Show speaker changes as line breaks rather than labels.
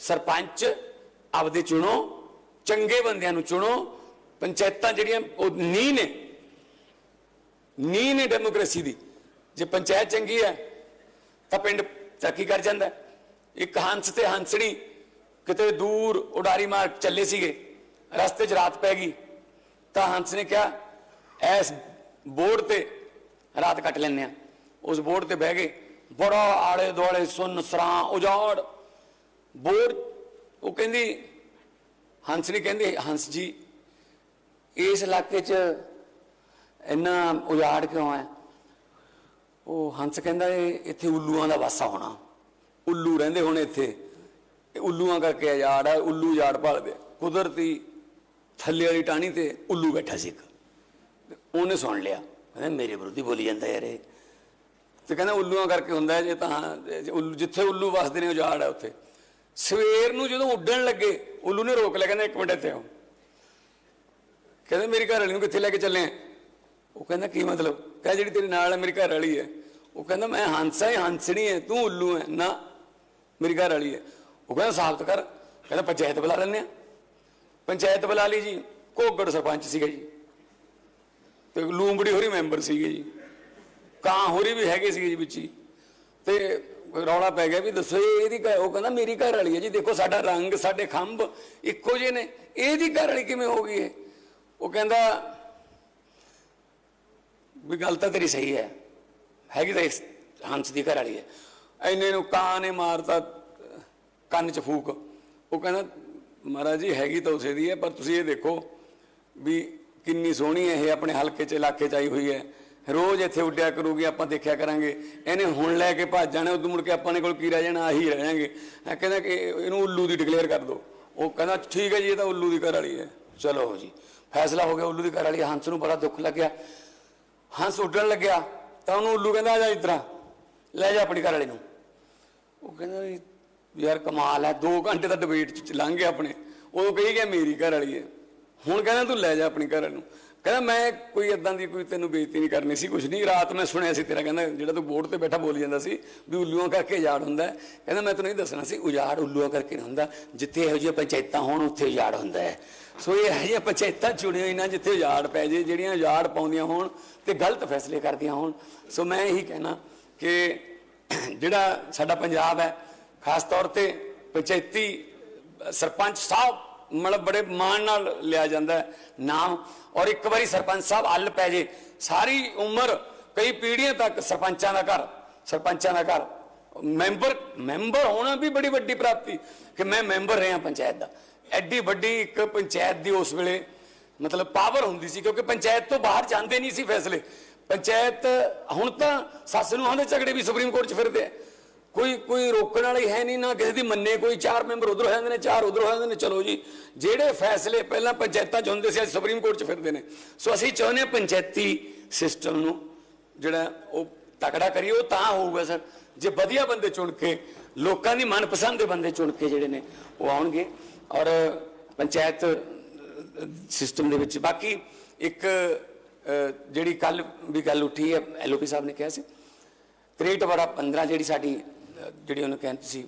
ਸਰਪੰਚ ਆਪਦੇ ਚੁਣੋ, ਚੰਗੇ ਬੰਦਿਆਂ ਨੂੰ ਚੁਣੋ। ਪੰਚਾਇਤਾਂ ਜਿਹੜੀਆਂ, ਉਹ ਨੀਂਹ ਨੇ। ਨੀਂਹ ਨੇ ਡੈਮੋਕ੍ਰੇਸੀ ਦੀ। ਜੇ ਪੰਚਾਇਤ ਚੰਗੀ ਹੈ, ਤਾਂ ਪਿੰਡ ਤਰੱਕੀ ਕਰ ਜਾਂਦਾ ਇੱਕ ਹੰਸ ਤੇ ਹੰਸਣੀ ਕਿਤੇ ਦੂਰ ਉਡਾਰੀ ਮਾਰ ਚੱਲੇ ਸੀਗੇ, ਰਸਤੇ 'ਚ ਰਾਤ ਪੈ ਗਈ। ਤਾਂ ਹੰਸ ਨੇ ਕਿਹਾ ਐਸ ਬੋਰਡ ਤੇ ਰਾਤ ਕੱਟ ਲੈਂਦੇ ਆ ਉਸ ਬੋਰਡ ਤੇ ਬਹਿ ਗਏ। ਬੜਾ ਆਲੇ ਦੁਆਲੇ ਸੁੰਨ ਸਰਾਂ ਉਜਾੜ। ਬੋਰਡ, ਉਹ ਕਹਿੰਦੀ, ਹੰਸ ਨੇ ਕਹਿੰਦੇ, ਹੰਸ ਜੀ, ਇਸ ਇਲਾਕੇ 'ਚ ਇੰਨਾ ਉਜਾੜ ਕਿਉਂ ਹੈ? ਉਹ ਹੰਸ ਕਹਿੰਦਾ, ਇੱਥੇ ਉੱਲੂਆਂ ਦਾ ਵਾਸਾ ਹੋਣਾ। ਉੱਲੂ ਰਹਿੰਦੇ ਹੁਣ ਇੱਥੇ। ਉੱਲੂਆਂ ਕਰਕੇ ਉਜਾੜ ਹੈ ਉੱਲੂ ਉਜਾੜ ਭਾਲਦੇ ਕੁਦਰਤੀ ਥੱਲੇ ਵਾਲੀ ਟਾਣੀ ਤੇ ਉੱਲੂ ਬੈਠਾ ਸੀ ਇੱਕ। ਉਹਨੇ ਸੁਣ ਲਿਆ। ਕਹਿੰਦਾ, ਮੇਰੇ ਵਿਰੁੱਧੀ ਬੋਲੀ ਜਾਂਦਾ ਯਾਰ ਇਹ। ਤੇ ਕਹਿੰਦਾ, ਉੱਲੂਆਂ ਕਰਕੇ ਹੁੰਦਾ ਜੇ ਤਾਂ ਉੱਲੂ ਜਿੱਥੇ ਉੱਲੂ ਵਸਦੇ ਨੇ ਉਜਾੜ ਹੈ ਉੱਥੇ। ਸਵੇਰ ਨੂੰ ਜਦੋਂ ਉੱਡਣ ਲੱਗੇ, ਉੱਲੂ ਨੇ ਰੋਕ ਲਿਆ, ਕਹਿੰਦਾ ਇੱਕ ਮਿੰਟ ਇੱਥੇ ਆਓ। ਕਹਿੰਦਾ, ਮੇਰੀ ਘਰ ਵਾਲੀ ਨੂੰ ਕਿੱਥੇ ਲੈ ਕੇ ਚੱਲੇ ਉਹ ਕਹਿੰਦਾ, ਕੀ ਮਤਲਬ? ਕਹਿੰਦਾ ਜਿਹੜੀ ਤੇਰੇ ਨਾਲ ਹੈ ਮੇਰੀ ਘਰ ਵਾਲੀ ਹੈ। ਉਹ ਕਹਿੰਦਾ, ਮੈਂ ਹੰਸਾ ਹੀ ਹੰਸਣੀ ਹੈ ਤੂੰ ਉੱਲੂ ਹੈ ਨਾ, ਮੇਰੀ ਘਰ ਵਾਲੀ ਹੈ। ਉਹ ਕਹਿੰਦਾ, ਸਾਬਤ ਕਰ। ਕਹਿੰਦਾ, ਪੰਚਾਇਤ ਬੁਲਾ ਲੈਂਦੇ ਆ। ਪੰਚਾਇਤ ਬੁਲਾ ਲਈ ਜੀ ਕੋਗੜ ਸਰਪੰਚ ਸੀਗਾ ਜੀ। ਤੇ ਲੂੰਬੜੀ ਹੋਰੀ ਮੈਂਬਰ ਸੀਗੇ ਜੀ। ਕਾਂ ਹੋਰੀ ਵੀ ਹੈਗੇ ਸੀਗੇ ਜੀ ਵਿੱਚ ਤੇ ਰੌਲਾ ਪੈ ਗਿਆ ਵੀ ਦੱਸੋ ਇਹਦੀ ਘਰ ਉਹ ਕਹਿੰਦਾ ਮੇਰੀ ਘਰ ਵਾਲੀ ਹੈ ਜੀ, ਦੇਖੋ ਸਾਡਾ ਰੰਗ, ਸਾਡੇ ਖੰਭ ਇੱਕੋ ਜਿਹੇ ਨੇ। ਇਹਦੀ ਘਰ ਵਾਲੀ ਕਿਵੇਂ ਹੋ ਗਈ ਹੈ ਉਹ ਕਹਿੰਦਾ ਵੀ ਗੱਲ ਤਾਂ ਤੇਰੀ ਸਹੀ ਹੈ। ਹੈਗੀ ਤਾਂ ਇਸ ਹੰਸ ਦੀ ਘਰ ਵਾਲੀ ਹੈ। ਐਨੇ ਨੂੰ ਕਾਂ ਨੇ ਮਾਰਤਾ, ਕੰਨ 'ਚ ਫੂਕ। ਉਹ ਕਹਿੰਦਾ, ਮਹਾਰਾਜ ਜੀ, ਹੈਗੀ ਤਾਂ ਉਸੇ ਦੀ ਹੈ, ਪਰ ਤੁਸੀਂ ਇਹ ਦੇਖੋ ਵੀ ਕਿੰਨੀ ਸੋਹਣੀ ਹੈ, ਇਹ ਆਪਣੇ ਹਲਕੇ 'ਚ ਇਲਾਕੇ 'ਚ ਆਈ ਹੋਈ ਹੈ। ਰੋਜ਼ ਇੱਥੇ ਉੱਡਿਆ ਕਰੂਗੀ, ਆਪਾਂ ਦੇਖਿਆ ਕਰਾਂਗੇ। ਇਹਨੇ ਹੁਣ ਲੈ ਕੇ ਭੱਜ ਜਾਣਾ, ਉਦੋਂ ਮੁੜ ਕੇ ਆਪਾਂ ਨੇ ਕੋਲ ਕੀ ਰਹਿ ਜਾਣਾ, ਆਹੀ ਰਹਿ ਜਾਾਂਗੇ ਇਹ ਕਹਿੰਦਾ ਕਿ ਇਹਨੂੰ ਉੱਲੂ ਦੀ ਡਿਕਲੇਅਰ ਕਰ ਦਿਓ ਉਹ ਕਹਿੰਦਾ, ਠੀਕ ਹੈ ਜੀ, ਇਹ ਤਾਂ ਉੱਲੂ ਦੀ ਘਰ ਵਾਲੀ ਹੈ। ਚਲੋ ਜੀ, ਫੈਸਲਾ ਹੋ ਗਿਆ ਉੱਲੂ ਦੀ ਘਰ ਵਾਲੀ। ਹੰਸ ਨੂੰ ਬੜਾ ਦੁੱਖ ਲੱਗਿਆ। ਹੰਸ ਉੱਡਣ ਲੱਗਿਆ, ਤਾਂ ਉਹਨੂੰ ਉੱਲੂ ਕਹਿੰਦਾ, ਆ ਜਾ ਇਤਰਾ ਲੈ ਜਾ ਆਪਣੀ ਘਰ ਵਾਲੀ ਨੂੰ। ਉਹ ਕਹਿੰਦਾ ਵੀ, ਯਾਰ ਕਮਾਲ ਹੈ 2 ਘੰਟੇ ਤਾਂ ਡਿਬੇਟ ਚ ਲੰਘ ਗਏ ਆਪਣੇ। ਉਹ ਕਹੀ ਗਿਆ, ਮੇਰੀ ਘਰ ਵਾਲੀ ਹੈ। ਹੁਣ ਕਹਿੰਦਾ ਤੂੰ ਲੈ ਜਾ ਆਪਣੀ ਘਰ ਨੂੰ। ਕਹਿੰਦਾ ਮੈਂ ਕੋਈ ਇਦਾਂ ਦੀ ਕੋਈ ਤੈਨੂੰ ਬੇਇੱਜ਼ਤੀ ਨਹੀਂ ਕਰਨੀ ਸੀ ਕੁਝ ਨਹੀਂ। ਰਾਤ ਮੈਂ ਸੁਣਿਆ ਸੀ ਤੇਰਾ ਕਹਿੰਦਾ, ਜਿਹੜਾ ਤੂੰ ਬੋਰਡ ਤੇ ਬੈਠਾ ਬੋਲੀ ਜਾਂਦਾ ਸੀ ਵੀ ਉੱਲੂਆਂ ਕਰਕੇ ਉਜਾੜ ਹੁੰਦਾ ਕਹਿੰਦਾ ਮੈਂ ਤੈਨੂੰ ਇਹ ਦੱਸਣਾ ਸੀ, ਉਜਾੜ ਉੱਲੂਆਂ ਕਰਕੇ ਨਹੀਂ ਹੁੰਦਾ। ਜਿੱਥੇ ਇਹੋ ਜਿਹੀਆਂ ਪੰਚਾਇਤਾਂ ਹੋਣ, ਉੱਥੇ ਉਜਾੜ ਹੁੰਦਾ ਹੈ। ਸੋ ਇਹ ਇਹੋ ਜਿਹੀਆਂ ਪੰਚਾਇਤਾਂ ਚੁਣੀਆਂ ਹੋਈਆਂ ਜਿੱਥੇ ਉਜਾੜ ਪੈ ਜੇ, ਜਿਹੜੀਆਂ ਉਜਾੜ ਪਾਉਂਦੀਆਂ ਹੋਣ ਤੇ ਗਲਤ ਫੈਸਲੇ ਕਰਦੀਆਂ ਹੋਣ। ਸੋ ਮੈਂ ਇਹੀ ਕਹਿਣਾ ਕਿ ਜਿਹੜਾ ਸਾਡਾ ਪੰਜਾਬ ਹੈ, ਖਾਸ ਤੌਰ ਤੇ ਪੰਚਾਇਤੀ ਸਰਪੰਚ ਸਾਹਿਬ ਮਤਲਬ ਬੜੇ ਮਾਣ ਨਾਲ ਲਿਆ ਜਾਂਦਾ ਨਾਮ, ਔਰ ਇੱਕ ਵਾਰੀ ਸਰਪੰਚ ਸਾਹਿਬ ਅੱਲ ਪੈ ਜੇ, ਸਾਰੀ ਉਮਰ ਕਈ ਪੀੜ੍ਹੀਆਂ ਤੱਕ ਸਰਪੰਚਾਂ ਦਾ ਘਰ, ਸਰਪੰਚਾਂ ਦਾ ਘਰ। ਮੈਂਬਰ ਮੈਂਬਰ ਹੋਣਾ ਵੀ ਬੜੀ ਵੱਡੀ ਪ੍ਰਾਪਤੀ ਕਿ ਮੈਂ ਮੈਂਬਰ ਰਿਹਾ ਪੰਚਾਇਤ ਦਾ। ਐਡੀ ਵੱਡੀ ਇੱਕ ਪੰਚਾਇਤ ਦੀ ਉਸ ਵੇਲੇ ਮਤਲਬ ਪਾਵਰ ਹੁੰਦੀ ਸੀ, ਕਿਉਂਕਿ ਪੰਚਾਇਤ ਤੋਂ ਬਾਹਰ ਜਾਂਦੇ ਨਹੀਂ ਸੀ ਫੈਸਲੇ। ਪੰਚਾਇਤ ਹੁਣ ਤਾਂ ਸੱਸ ਨੂੰ ਆਂਦੇ ਝਗੜੇ ਵੀ ਸੁਪਰੀਮ ਕੋਰਟ 'ਚ ਫਿਰਦੇ ਆ। ਕੋਈ ਕੋਈ ਰੋਕਣ ਵਾਲੀ ਹੈ ਨਹੀਂ ਨਾ ਕਿਸੇ ਦੀ ਮੰਨੇ ਕੋਈ। ਚਾਰ ਮੈਂਬਰ ਉਧਰ ਹੋ ਜਾਂਦੇ ਨੇ, ਚਾਰ ਉਧਰ ਹੋ ਜਾਂਦੇ ਨੇ। ਚਲੋ ਜੀ, ਜਿਹੜੇ ਫੈਸਲੇ ਪਹਿਲਾਂ ਪੰਚਾਇਤਾਂ 'ਚ ਹੁੰਦੇ ਸੀ, ਅੱਜ ਸੁਪਰੀਮ ਕੋਰਟ 'ਚ ਫਿਰਦੇ ਨੇ। ਸੋ ਅਸੀਂ ਚਾਹੁੰਦੇ ਹਾਂ ਪੰਚਾਇਤੀ ਸਿਸਟਮ ਨੂੰ ਜਿਹੜਾ ਉਹ ਤਕੜਾ ਕਰੀਏ, ਉਹ ਤਾਂ ਹੋਊਗਾ ਸਰ। ਜੇ ਵਧੀਆ ਬੰਦੇ ਚੁਣ ਕੇ, ਲੋਕਾਂ ਦੀ ਮਨਪਸੰਦ ਦੇ ਬੰਦੇ ਚੁਣ ਕੇ ਜਿਹੜੇ ਨੇ, ਉਹ ਆਉਣਗੇ। ਔਰ ਪੰਚਾਇਤ ਸਿਸਟਮ ਦੇ ਵਿੱਚ ਬਾਕੀ ਇੱਕ ਜਿਹੜੀ ਕੱਲ ਵੀ ਗੱਲ ਉੱਠੀ ਹੈ, ਐਲਓਪੀ ਸਾਹਿਬ ਨੇ ਕਿਹਾ ਸੀ 63 ਬੜਾ 15 ਜਿਹੜੀ ਸਾਡੀ ਜਿਹੜੀ ਉਹਨੂੰ ਕਹਿੰਦੇ ਸੀ